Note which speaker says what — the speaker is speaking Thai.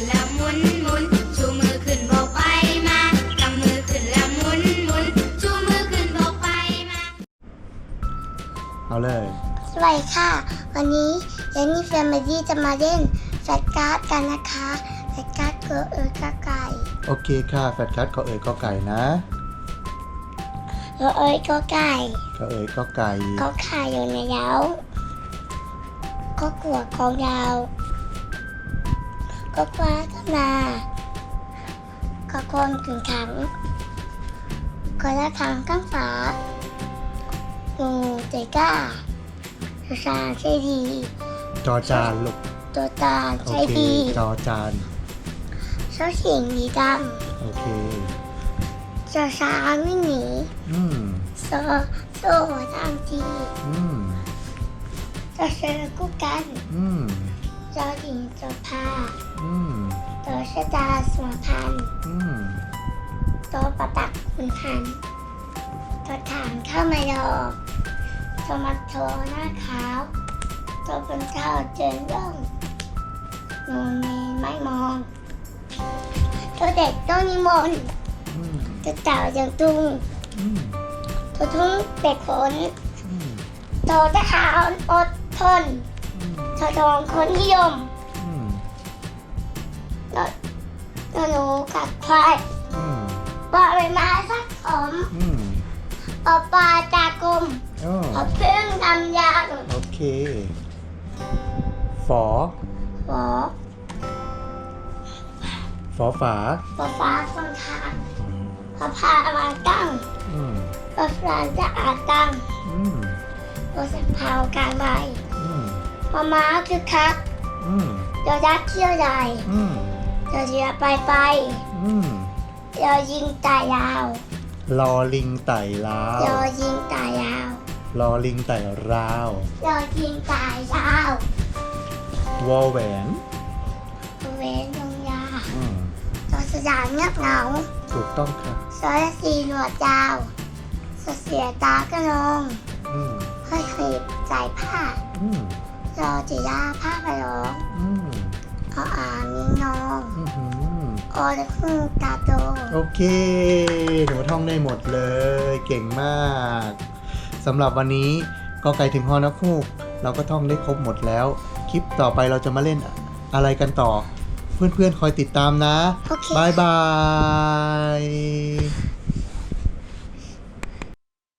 Speaker 1: เอาเลย
Speaker 2: สวัสดีค่ะ วันนี้เจนนี่แฟมิลี่จะมาเล่นแฟลชการ์ดกันนะคะแฟลชการ์ดเกลือเอิร์กไก่
Speaker 1: โอเคค่ะ แฟดคัดขอเอ๋ยก็ไก่นะ
Speaker 2: เกลือเอิร์กไก่
Speaker 1: ขอเอ๋ยก็ไก่
Speaker 2: ก็ขาอยู่ในเย้าก็กลัวของยาว ก็ฟ้าก็นาก็คนถึงขังก็ละทางข้างฝางูเจก้าสุสานใช่ดี
Speaker 1: จอจานลูก
Speaker 2: ตัวตา
Speaker 1: โอ
Speaker 2: ใช่
Speaker 1: เค
Speaker 2: ดี
Speaker 1: จอจาน
Speaker 2: เจ้าสิงดีด
Speaker 1: โอเคำ
Speaker 2: เจ้าช้างวิ่งหนี
Speaker 1: อืม
Speaker 2: โซโซ่ทางที
Speaker 1: อืม
Speaker 2: เจ้าเสือกู้กัน
Speaker 1: อืม
Speaker 2: เจ้าหญิงเจ้าผ้า
Speaker 1: อืม
Speaker 2: ตัวชะตาสมพันธ์
Speaker 1: อืม
Speaker 2: ตัวประตักคุณพันธ์ตัวถางเข้ามายอตัวมักโทหน้าขาวตัวเป็นเจ้าเจินร่องนูนนีไม่มองตัวเด็กต้องนิมนต์
Speaker 1: อืม
Speaker 2: ตัวเต่ายังตุง
Speaker 1: อืม
Speaker 2: ตัวทุ่งเป็ดขน
Speaker 1: อืม
Speaker 2: ตัวทหารอดทน
Speaker 1: อืม
Speaker 2: ตัวทองคนนิยม
Speaker 1: อืม
Speaker 2: ตัวตัวหนูกัดควาย
Speaker 1: อืม
Speaker 2: ปลาใบไม้สักผม
Speaker 1: อืม
Speaker 2: เอาปลาจากลม
Speaker 1: โอ้
Speaker 2: เอาพึ่งทำยาง
Speaker 1: โอเค ฝอ
Speaker 2: หัว
Speaker 1: ฝอฝา
Speaker 2: ปลาฟ้าคนทาง
Speaker 1: อืม
Speaker 2: ปลาพามาตั้ง
Speaker 1: อืม
Speaker 2: ปลาปลาจะอาตั้ง
Speaker 1: อืม
Speaker 2: ปลาสักเผากลางใบ
Speaker 1: อื ม
Speaker 2: ปลาม้าคือคัก
Speaker 1: อืม
Speaker 2: เดี๋ยวยักษ์เที่ยวใหญ่
Speaker 1: อืม
Speaker 2: เดี๋ยวเรือไปไป
Speaker 1: อืม
Speaker 2: เดี๋ยวยิงตายยาว
Speaker 1: ลอลิงไต่ลาว
Speaker 2: เดี๋ยวยิงตายยาว
Speaker 1: ลอลิงไต่ราว
Speaker 2: เดี๋ยวยิงตายยาว
Speaker 1: วอแหวน
Speaker 2: เว้นลงยา
Speaker 1: อืม
Speaker 2: ตัวสยามเงียบเหงา
Speaker 1: ถูกต้องค่ะ
Speaker 2: ซอยสีหนวดยาวสเสียตากระนอง
Speaker 1: อืม
Speaker 2: ค่อยขีบสายผ้า
Speaker 1: อืม
Speaker 2: รอจียาผ้าไปร้อง
Speaker 1: อืม
Speaker 2: เอาอ่างนิ้งนอง
Speaker 1: อือหือ
Speaker 2: โอเลพึ่งตาโต
Speaker 1: โอเคหนูท่องได้หมดเลย เก่งมากสำหรับวันนี้ก็ไกลถึงฮอนักฮูก เราก็ท่องได้ครบหมดแล้ว คลิปต่อไปเราจะมาเล่นอะไรกันต่อ เพื่อนๆคอยติดตามนะ
Speaker 2: โอเค
Speaker 1: บายบาย